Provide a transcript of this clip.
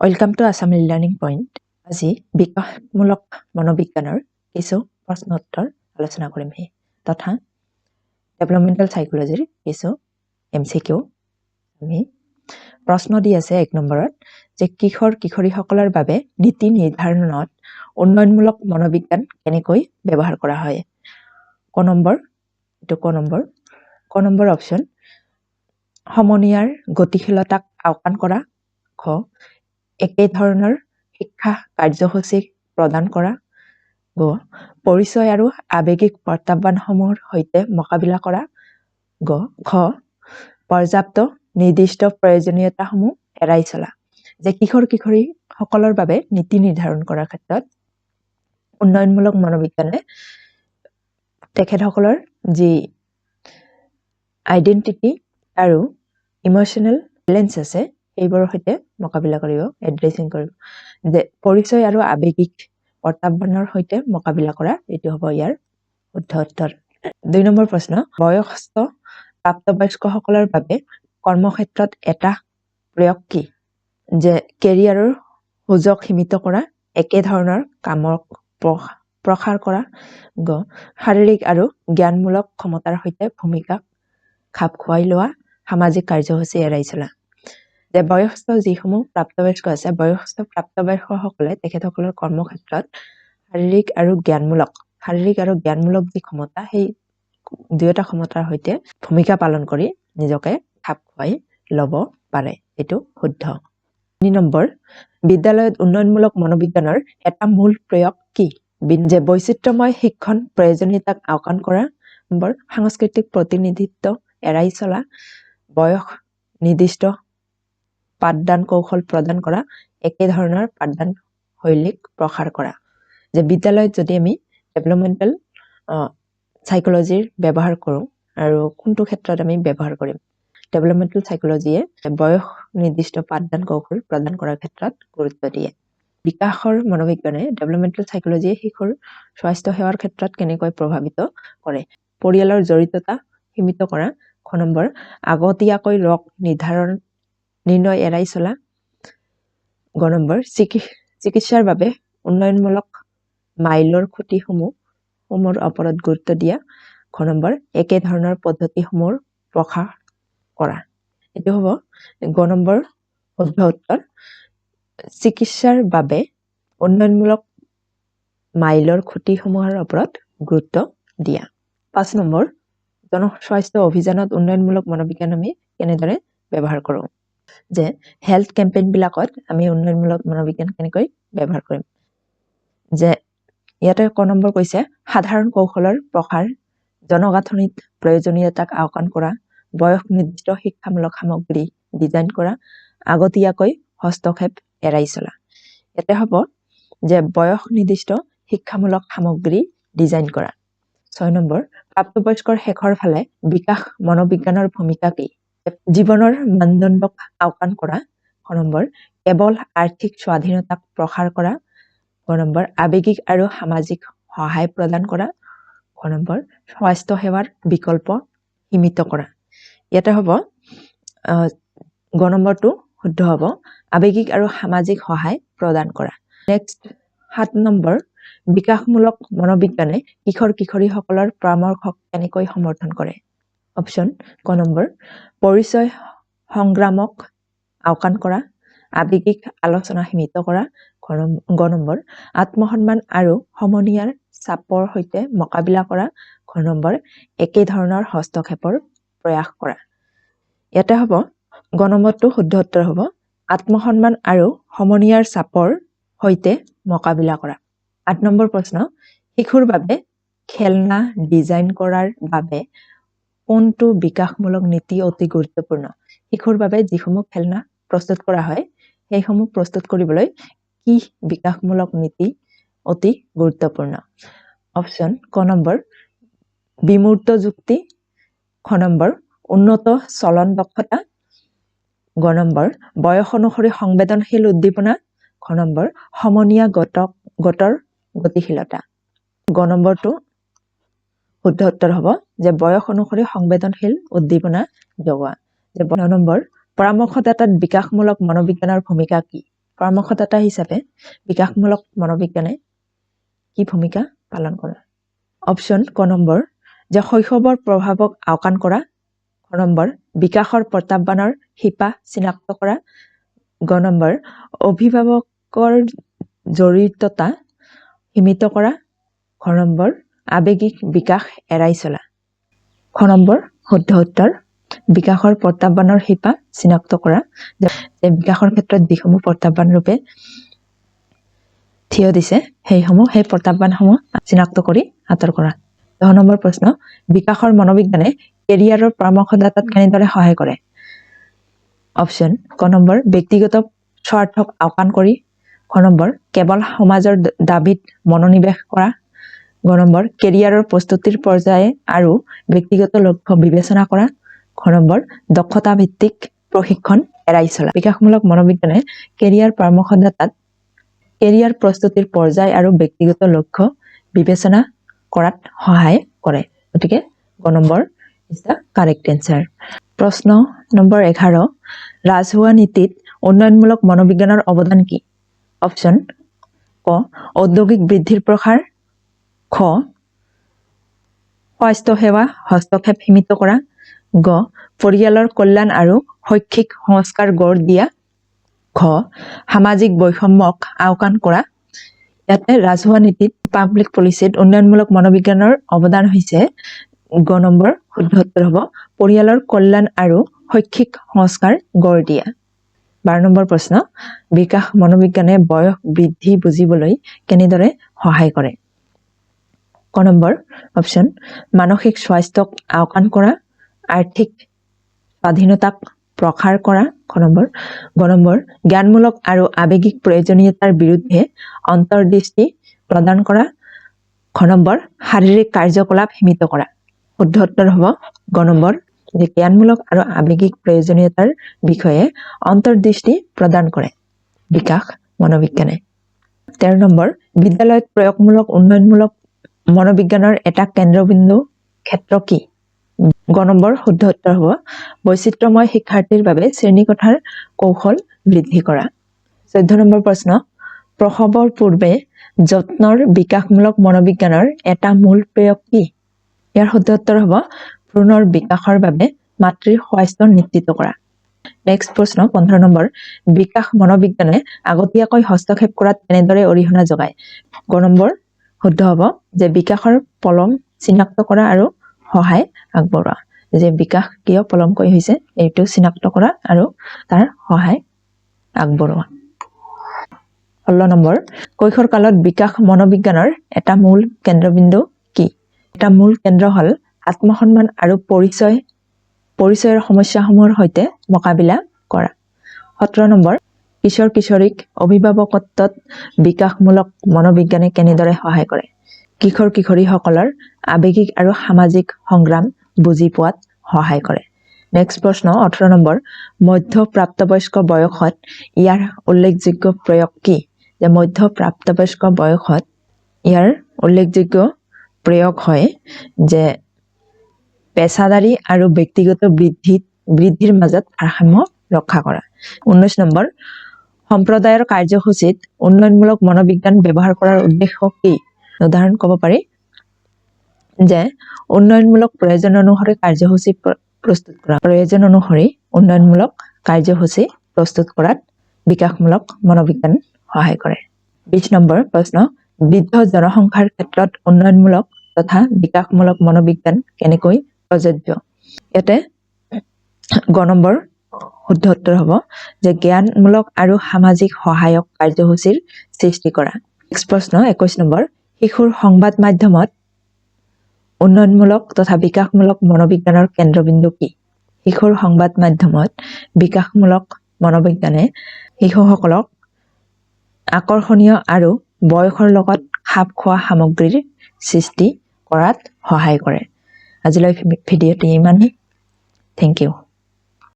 Welcome to Assam learning point আজি বিকাশমূলক মনোবিজ্ঞানৰ কিছু প্ৰশ্ন উত্তৰ আলোচনা কৰিমহি তথা ডেভেলপমেণ্টেল চাইক'লজিৰ কিছু এম চি কিউ আমি প্ৰশ্ন দি আছে এক নম্বৰত যে কিশোৰ কিশোৰীসকলৰ বাবে নীতি নিৰ্ধাৰণত উন্নয়নমূলক মনোবিজ্ঞান কেনেকৈ ব্যৱহাৰ কৰা হয়? ক নম্বৰ এইটো ক নম্বৰ। ক নম্বৰ অপশ্যন সমনীয়াৰ গতিশীলতাক আওকাণ কৰা। খ একেধৰণৰ শিক্ষা কাৰ্যসূচী প্ৰদান কৰা গ পৰিচয় আৰু আৱেগিক প্ৰত্যাহ্বানসমূহৰ সৈতে মোকাবিলা কৰা গ খ পৰ্যাপ্ত নিৰ্দিষ্ট প্ৰয়োজনীয়তাসমূহ এৰাই চলা যে কিশোৰ কিশোৰীসকলৰ বাবে নীতি নিৰ্ধাৰণ কৰাৰ ক্ষেত্ৰত উন্নয়নমূলক মনোবিজ্ঞানে তেখেতসকলৰ যি আইডেণ্টিটি আৰু ইম'চনেল বেলেঞ্চ আছে সেইবোৰৰ সৈতে মোকাবিলা কৰিব এড্ৰেছিং কৰিব। যে পৰিচয় আৰু আৱেগিক প্ৰত্যাহ্বানৰ সৈতে মোকাবিলা কৰা এইটো হ'ব ইয়াৰ শুদ্ধ উত্তৰ। দুই নম্বৰ প্ৰশ্ন বয়সস্থ প্ৰাপ্তবয়স্কসকলৰ বাবে কৰ্মক্ষেত্ৰত এটা প্ৰয়োগ কি? যে কেৰিয়াৰৰ সুযোগ সীমিত কৰা একেধৰণৰ কামক প্ৰস- প্ৰসাৰ কৰা গ শাৰীৰিক আৰু জ্ঞানমূলক ক্ষমতাৰ সৈতে ভূমিকা খাপ খুৱাই লোৱা সামাজিক কাৰ্যসূচী এৰাই চলা। যে বয়সস্থ যিসমূহ প্ৰাপ্তবয়স্ক আছে বয়সস্থ প্ৰাপ্তবয়স্কসকলে তেখেতসকলৰ কৰ্মক্ষেত্ৰত শাৰীৰিক আৰু জ্ঞানমূলক শাৰীৰিক আৰু জ্ঞানমূলক যি ক্ষমতা সেই দুয়োটা ক্ষমতাৰ সৈতে ভূমিকা পালন কৰি নিজকে খাপ খুৱাই ল'ব পাৰে। এইটো শুদ্ধ। তিনি নম্বৰ বিদ্যালয়ত উন্নয়নমূলক মনোবিজ্ঞানৰ এটা মূল প্ৰয়োগ কি? যে বৈচিত্ৰ্যময় শিক্ষণ প্ৰয়োজনীয়তাক আওকাণ কৰা। নম্বৰ সাংস্কৃতিক প্ৰতিনিধিত্ব এৰাই চলা। বয়স নিৰ্দিষ্ট পাঠদান কৌশল প্ৰদান কৰা একেধৰণৰ পাঠদান শৈলীক প্ৰসাৰ কৰা। যে বিদ্যালয়ত যদি আমি ডেভেলপমেণ্টেল চাইক'লজিৰ ব্যৱহাৰ কৰোঁ আৰু কোনটো ক্ষেত্ৰত আমি ব্যৱহাৰ কৰিম? ডেভেলপমেণ্টেল চাইক'লজিয়ে বয়স নিৰ্দিষ্ট পাঠদান কৌশল প্ৰদান কৰাৰ ক্ষেত্ৰত গুৰুত্ব দিয়ে। বিকাশৰ মনোবিজ্ঞানে ডেভেলপমেণ্টেল চাইক'লজিয়ে শিশুৰ স্বাস্থ্য সেৱাৰ ক্ষেত্ৰত কেনেকৈ প্ৰভাৱিত কৰে? পৰিয়ালৰ জড়িততা সীমিত কৰা খ নম্বৰ আগতীয়াকৈ ৰোগ নিৰ্ধাৰণ নিৰ্ণয় এৰাই চলা। গ নম্বৰ চিকি- চিকিৎসাৰ বাবে উন্নয়নমূলক মাইলৰ খুঁটিসমূহ সমূহৰ ওপৰত গুৰুত্ব দিয়া খ নম্বৰ একেধৰণৰ পদ্ধতিসমূহৰ প্ৰসাৰ কৰা। এইটো হ'ব গ নম্বৰ শুদ্ধ উত্তৰ চিকিৎসাৰ বাবে উন্নয়নমূলক মাইলৰ খুঁটিসমূহৰ ওপৰত গুৰুত্ব দিয়া। পাঁচ নম্বৰ জনস্বাস্থ্য অভিযানত উন্নয়নমূলক মনোবিজ্ঞান আমি কেনেদৰে ব্যৱহাৰ কৰোঁ? যে হেল্থ কেম্পেইনবিলাকত আমি উন্নয়নমূলক মনোবিজ্ঞান কেনেকৈ ব্যৱহাৰ কৰিম। যে ইয়াতে ক নম্বৰ কৈছে সাধাৰণ কৌশলৰ প্ৰসাৰ জনগাঁথনিত প্ৰয়োজনীয়তাক আওকাণ কৰা বয়স নিৰ্দিষ্ট শিক্ষামূলক সামগ্ৰী ডিজাইন কৰা আগতীয়াকৈ হস্তক্ষেপ এৰাই চলা। ইয়াতে হ'ব যে বয়স নিৰ্দিষ্ট শিক্ষামূলক সামগ্ৰী ডিজাইন কৰা। ছয় নম্বৰ প্ৰাপ্তবয়স্কৰ শেষৰ ফালে বিকাশ মনোবিজ্ঞানৰ ভূমিকা কি? জীৱনৰ মানদণ্ডক আওকাণ কৰা খ নম্বৰ কেৱল আৰ্থিক স্বাধীনতাক প্ৰসাৰ কৰা গ নম্বৰ আৱেগিক আৰু সামাজিক সহায় প্ৰদান কৰা খ নম্বৰ স্বাস্থ্য সেৱাৰ বিকল্প সীমিত কৰা। ইয়াতে হ'ব গ নম্বৰটো শুদ্ধ হ'ব আৱেগিক আৰু সামাজিক সহায় প্ৰদান কৰা। নেক্সট সাত নম্বৰ বিকাশমূলক মনোবিজ্ঞানে কিশোৰ কিশোৰীসকলৰ পৰামৰ্শক কেনেকৈ সমৰ্থন কৰে? অপশ্যন ক নম্বৰ পৰিচয় সংগ্ৰামক আওকাণ কৰা আৱেগিক আলোচনা সীমিত কৰা গ নম্বৰ আত্মসন্মান আৰু সমনীয়াৰ চাপৰ সৈতে মোকাবিলা কৰা খ নম্বৰ একেধৰণৰ হস্তক্ষেপৰ প্ৰয়াস কৰা। ইয়াতে হ'ব গ নম্বৰটো শুদ্ধ উত্তৰ হ'ব আত্মসন্মান আৰু সমনীয়াৰ চাপৰ সৈতে মোকাবিলা কৰা। আঠ নম্বৰ প্ৰশ্ন শিশুৰ বাবে খেলনা ডিজাইন কৰাৰ বাবে কোনটো বিকাশমূলক নীতি অতি গুৰুত্বপূৰ্ণ? শিশুৰ বাবে যিসমূহ খেলনা প্ৰস্তুত কৰা হয় সেইসমূহ প্ৰস্তুত কৰিবলৈ কি বিকাশমূলক নীতি অতি গুৰুত্বপূৰ্ণ? অপশ্যন ক নম্বৰ বিমূৰ্ত যুক্তি খ নম্বৰ উন্নত চলন দক্ষতা গ নম্বৰ বয়স অনুসৰি সংবেদনশীল উদ্দীপনা খ নম্বৰ সমনীয়া গটক গোটৰ গতিশীলতা। গ নম্বৰটো শুদ্ধ উত্তৰ হ'ব যে বয়স অনুসৰি সংবেদনশীল উদ্দীপনা যোগোৱা যে ন নম্বৰ পৰামৰ্শদাতাত বিকাশমূলক মনোবিজ্ঞানৰ ভূমিকা কি? পৰামৰ্শদাতা হিচাপে বিকাশমূলক মনোবিজ্ঞানে কি ভূমিকা পালন কৰে? অপশ্যন ক নম্বৰ যে শৈশৱৰ প্ৰভাৱক আওকাণ কৰা। খ নম্বৰ বিকাশৰ প্ৰত্যাহ্বানৰ শিপা চিনাক্ত কৰা। গ নম্বৰ অভিভাৱকৰ জড়িততা সীমিত কৰা। খ নম্বৰ আৱেগিক বিকাশ এৰাই চলা। খ নম্বৰ শুদ্ধ উত্তৰ বিকাশৰ প্ৰত্যাহ্বানৰ শিপা চিনাক্ত কৰা। যে বিকাশৰ ক্ষেত্ৰত যিসমূহ প্ৰত্যাহ্বান ৰূপে থিয় দিছে, সেইসমূহ, সেই প্ৰত্যাহ্বানসমূহ চিনাক্ত কৰি আঁতৰ কৰা। দহ নম্বৰ প্ৰশ্ন, বিকাশৰ মনোবিজ্ঞানে কেৰিয়াৰৰ পৰামৰ্শদাতাত কেনেদৰে সহায় কৰে? অপশ্যন, ক নম্বৰ, ব্যক্তিগত স্বাৰ্থক আওকাণ কৰি। খ নম্বৰ, কেৱল সমাজৰ দাবীত মনোনিৱেশ কৰা। গ নম্বৰ কেৰিয়াৰৰ প্ৰস্তুতিৰ পৰ্যায় আৰু ব্যক্তিগত লক্ষ্য বিবেচনা কৰা খ নম্বৰ দক্ষতা ভিত্তিক প্ৰশিক্ষণ এৰাই চলা। বিকাশমূলক মনোবিজ্ঞানে কেৰিয়াৰ পৰামৰ্শদাতাত কেৰিয়াৰ প্ৰস্তুতিৰ পৰ্যায় আৰু ব্যক্তিগত লক্ষ্য বিবেচনা কৰাত সহায় কৰে। গতিকে গ number is the correct answer প্ৰশ্ন নম্বৰ এঘাৰ, ৰাজহুৱা নীতিত উন্নয়নমূলক মনোবিজ্ঞানৰ অৱদান কি? অপশ্যন ক, ঔদ্যোগিক বৃদ্ধিৰ প্ৰসাৰ খ, স্বাস্থ্যসেৱা হস্তক্ষেপ সীমিত কৰা। গ, পৰিয়ালৰ কল্যাণ আৰু শৈক্ষিক সংস্কাৰ গঢ় দিয়া। ঘ, সামাজিক বৈষম্যক আওকাণ কৰা। ইয়াতে ৰাজহুৱা নীতিত পাব্লিক পলিচিত উন্নয়নমূলক মনোবিজ্ঞানৰ অৱদান হৈছে। গ নম্বৰ শুদ্ধ উত্তৰ হ'ব। পৰিয়ালৰ কল্যাণ আৰু শৈক্ষিক সংস্কাৰ গঢ় দিয়া। বাৰ নম্বৰ প্ৰশ্ন, বিকাশ মনোবিজ্ঞানে বয়স বৃদ্ধি বুজিবলৈ কেনেদৰে সহায় কৰে? নম্বৰ অপশ্যন মানসিক স্বাস্থ্যক আওকাণ কৰা, আৰ্থিক স্বাধীনতাক প্ৰসাৰ কৰা খ নম্বৰ। গ নম্বৰ, জ্ঞানমূলক আৰু আৱেগিক প্ৰয়োজনীয়তাৰ বিৰুদ্ধে অন্তৰ্দৃষ্টি প্ৰদান কৰা খ নম্বৰ, শাৰীৰিক কাৰ্যকলাপ সীমিত কৰা। শুদ্ধ উত্তৰ হ'ব। গ নম্বৰ যে জ্ঞানমূলক আৰু আৱেগিক প্ৰয়োজনীয়তাৰ বিষয়ে অন্তৰ্দৃষ্টি প্ৰদান কৰে। বিকাশ, মনোবিজ্ঞানে। তেৰ নম্বৰ, বিদ্যালয়ত প্ৰয়োগমূলক, উন্নয়নমূলক মনোবিজ্ঞানৰ এটা কেন্দ্ৰবিন্দু ক্ষেত্ৰ কি? গ নম্বৰ শুদ্ধ উত্তৰ হ'ব, বৈচিত্ৰ্যময় শিক্ষাৰ্থীৰ বাবে শ্ৰেণীকোঠাৰ কৌশল বৃদ্ধি কৰা। চৈধ্য নম্বৰ প্ৰশ্ন, প্ৰসৱৰ পূৰ্বে যত্নৰ বিকাশমূলক মনোবিজ্ঞানৰ এটা মূল প্ৰয়োগ কি? ইয়াৰ শুদ্ধ উত্তৰ হ'ব, ভ্ৰূণৰ বিকাশৰ বাবে মাতৃৰ স্বাস্থ্য নিশ্চিত কৰা। নেক্সট প্ৰশ্ন, পোন্ধৰ নম্বৰ, বিকাশ মনোবিজ্ঞানে আগতীয়াকৈ হস্তক্ষেপ কৰাত কেনেদৰে অৰিহণা যোগায়? গ নম্বৰ শুদ্ধ হ'ব যে বিকাশৰ পলম চিনাক্ত কৰা আৰু সহায় আগবঢ়োৱা। যে বিকাশ কিয় পলমকৈ হৈছে, এইটো চিনাক্ত কৰা আৰু তাৰ সহায় আগবঢ়োৱা। ষোল্ল নম্বৰ, কৈশোৰ কালত বিকাশ মনোবিজ্ঞানৰ এটা মূল কেন্দ্ৰবিন্দু কি? এটা মূল কেন্দ্ৰ হ'ল আত্মসন্মান আৰু পৰিচয়, পৰিচয়ৰ সমস্যাসমূহৰ সৈতে মোকাবিলা কৰা। সোতৰ নম্বৰ কিশোৰ কিশোৰীক অভিভাৱকত্বত বিকাশমূলক মনোবিজ্ঞানে কেনেদৰে সহায় কৰে? কিশোৰ কিশোৰীসকলৰ আৱেগিক আৰু সামাজিক সংগ্ৰাম বুজি পোৱাত সহায় কৰে। নেক্সট প্ৰশ্ন, ওঠৰ নম্বৰ মধ্য বয়সত ইয়াৰ উল্লেখযোগ্য প্ৰয়োগ কি? যে মধ্য প্ৰাপ্তবয়স্ক বয়সত ইয়াৰ উল্লেখযোগ্য প্ৰয়োগ হয় যে পেছাদাৰী আৰু ব্যক্তিগত বৃদ্ধিত বৃদ্ধিৰ মাজত ভাৰসাম্য ৰক্ষা কৰা। ঊনৈশ নম্বৰ সম্প্ৰদায়ৰ কাৰ্যসূচীত উন্নয়নমূলক মনোবিজ্ঞান ব্যৱহাৰ কৰাৰ উদ্দেশ্য কি? উদাহৰণ ক'ব পাৰি। যে, উন্নয়নমূলক প্ৰয়োজন অনুসৰি কাৰ্যসূচী প্ৰ- প্ৰস্তুত কৰা। প্ৰয়োজন অনুসৰি উন্নয়নমূলক কাৰ্যসূচী প্ৰস্তুত কৰাত বিকাশমূলক মনোবিজ্ঞান সহায় কৰে। বিশ নম্বৰ প্ৰশ্ন, বৃদ্ধ জনসংখ্যাৰ ক্ষেত্ৰত উন্নয়নমূলক তথা বিকাশমূলক মনোবিজ্ঞান কেনেকৈ প্ৰযোজ্য? ইয়াতে, গ নম্বৰ শুদ্ধ উত্তৰ হ'ব, যে জ্ঞানমূলক আৰু সামাজিক সহায়ক কাৰ্যসূচীৰ সৃষ্টি কৰা। নেক্সট প্ৰশ্ন, একৈশ নম্বৰ। শিশুৰ সংবাদ মাধ্যমত উন্নয়নমূলক তথা বিকাশমূলক মনোবিজ্ঞানৰ কেন্দ্ৰবিন্দু কি? শিশুৰ সংবাদ মাধ্যমত বিকাশমূলক মনোবিজ্ঞানে শিশুসকলক আকৰ্ষণীয় আৰু বয়সৰ লগত খাপ খোৱা সামগ্ৰীৰ সৃষ্টি কৰাত সহায় কৰে। আজিলৈ ভিডিঅ'টি ইমানেই। Thank you.